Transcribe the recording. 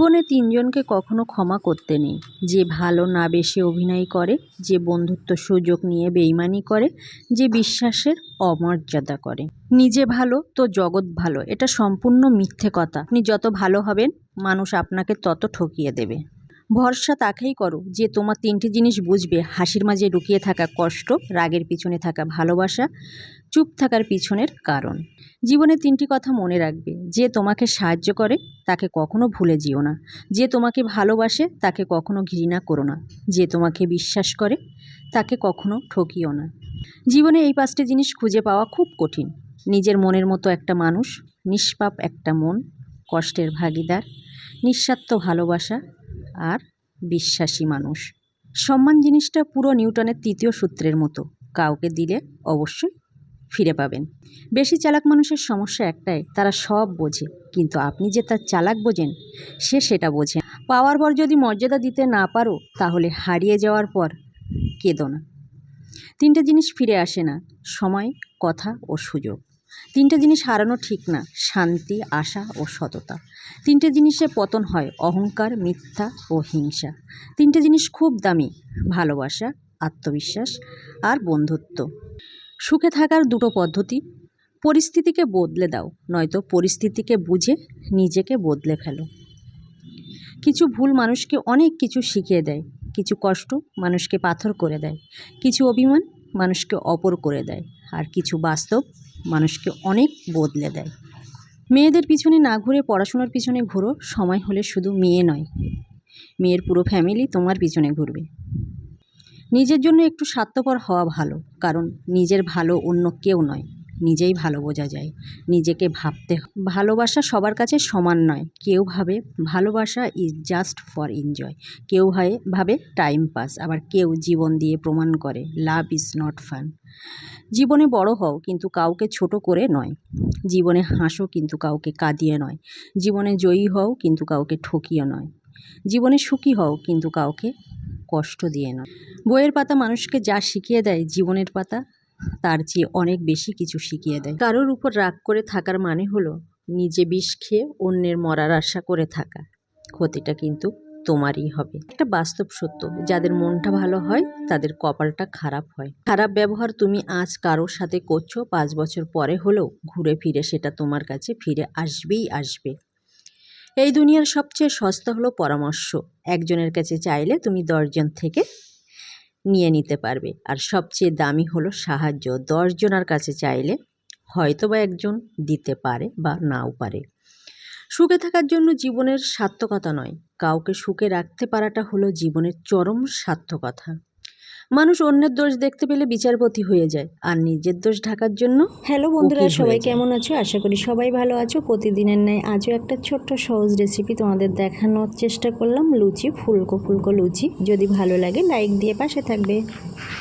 জীবনে তিনজনকে কখনো ক্ষমা করতে নেই। যে ভালো না বেশে অভিনয় করে, যে বন্ধুত্ব সুযোগ নিয়ে বেইমানি করে, যে বিশ্বাসের অমর্যাদা করে। নিজে ভালো তো জগৎ ভালো, এটা সম্পূর্ণ মিথ্যে কথা। আপনি যত ভালো হবেন, মানুষ আপনাকে তত ঠকিয়ে দেবে। ভরসা তাকেই করো যে তোমার তিনটি জিনিস বুঝবে। হাসির মাঝে লুকিয়ে থাকা কষ্ট, রাগের পিছনে থাকা ভালোবাসা, চুপ থাকার পিছনের কারণ। জীবনে তিনটি কথা মনে রাখবে। যে তোমাকে সাহায্য করে তাকে কখনো ভুলে যেও না। যে তোমাকে ভালোবাসে, তাকে কখনো ঘৃণা করো না। যে তোমাকে বিশ্বাস করে, তাকে কখনো ঠকিও না। জীবনে এই পাঁচটি জিনিস খুঁজে পাওয়া খুব কঠিন। নিজের মনের মতো একটা মানুষ, নিষ্পাপ একটা মন, কষ্টের ভাগিদার, নিঃস্বার্থ ভালোবাসা আর বিশ্বাসী মানুষ। সম্মান জিনিসটা পুরো নিউটনের তৃতীয় সূত্রের মতো। কাউকে দিলে অবশ্যই ফিরে পাবেন। বেশি চালাক মানুষের সমস্যা একটাই, তারা সব বোঝে, কিন্তু আপনি যে তার চালাক বোঝেন, সে সেটা বোঝে পাওয়ার পর যদি মর্যাদা দিতে না পারো, তাহলে হারিয়ে যাওয়ার পর কেঁদো না। তিনটে জিনিস ফিরে আসে না, সময়, কথা ও সুযোগ। তিনটে জিনিস হারানো ঠিক না, শান্তি, আশা ও সততা। তিনটে জিনিসে পতন হয়, অহংকার, মিথ্যা ও হিংসা। তিনটে জিনিস খুব দামি, ভালোবাসা, আত্মবিশ্বাস আর বন্ধুত্ব। সুখে থাকার দুটো পদ্ধতি। পরিস্থিতিকে বদলে দাও, নয়তো পরিস্থিতিকে বুঝে নিজেকে বদলে ফেলো। কিছু ভুল মানুষকে অনেক কিছু শিখিয়ে দেয়। কিছু কষ্ট মানুষকে পাথর করে দেয়। কিছু অভিমান মানুষকে অপর করে দেয়। আর কিছু বাস্তব মানুষকে অনেক বদলে দেয়। মেয়েদের পিছনে না ঘুরে পড়াশোনার পিছনে ঘুরো। সময় হলে শুধু মেয়ে নয়। মেয়ের পুরো ফ্যামিলি তোমার পিছনে ঘুরবে। নিজের জন্য একটু স্বার্থপর হওয়া ভালো, কারণ নিজের ভালো অন্য কেউ নয়। নিজেই ভালো বোঝা যায়। নিজেকে ভাবতে ভালোবাসা সবার কাছে সমান নয়। কেউ ভাবে ভালোবাসা ইজ জাস্ট ফর এনজয় কেউ হয় ভাবে টাইম পাস আবার কেউ জীবন দিয়ে প্রমাণ করে লাভ ইজ নট ফান জীবনে বড় হও কিন্তু কাউকে ছোট করে নয়। জীবনে হাসো কিন্তু কাউকে কাঁদিয়ে নয়। জীবনে জয়ী হও কিন্তু কাউকে ঠকিয়ে নয়। জীবনে সুখী হও কিন্তু কাউকে কষ্ট দিয়ে নয় বইয়ের পাতা মানুষকে যা শিখিয়ে দেয়, জীবনের পাতা, তার চেয়ে অনেক বেশি কিছু শিখিয়ে দেয়। কারোর উপর রাগ করে থাকার মানে হলো নিজে বিষ খেয়ে অন্যের মরার আশা করে থাকা। ক্ষতিটা কিন্তু তোমারই হবে। একটা বাস্তব সত্য, যাদের মনটা ভালো হয়, তাদের কপালটা খারাপ হয়। খারাপ ব্যবহার তুমি আজ কারোর সাথে করছ, পাঁচ বছর পরে হলেও ঘুরে ফিরে সেটা তোমার কাছে ফিরে আসবেই আসবে। এই দুনিয়ার সবচেয়ে সস্তা হলো পরামর্শ। একজনের কাছে চাইলে তুমি দশজন থেকে নিয়ে নিতে পারবে। আর সবচেয়ে দামি হলো সাহায্য। দশজনের কাছে চাইলে হয়তো বা একজন দিতে পারে বা নাও পারে। সুখে থাকার জন্য জীবনের সার্থকতা নয়। কাউকে সুখে রাখতে পারাটা হলো জীবনের চরম সার্থকতা। মানুষ অন্যের দোষ দেখতে পেলে বিচারপতি হয়ে যায় আর নিজের দোষ ঢাকার জন্য হ্যালো বন্ধুরা সবাই কেমন আছো? আশা করি সবাই ভালো আছো। প্রতিদিনের ন্যায় আজও একটা ছোট্ট সহজ রেসিপি তোমাদের দেখানোর চেষ্টা করলাম লুচি ফুলকো ফুলকো লুচি। যদি ভালো লাগে লাইক দিয়ে পাশে থাকবে।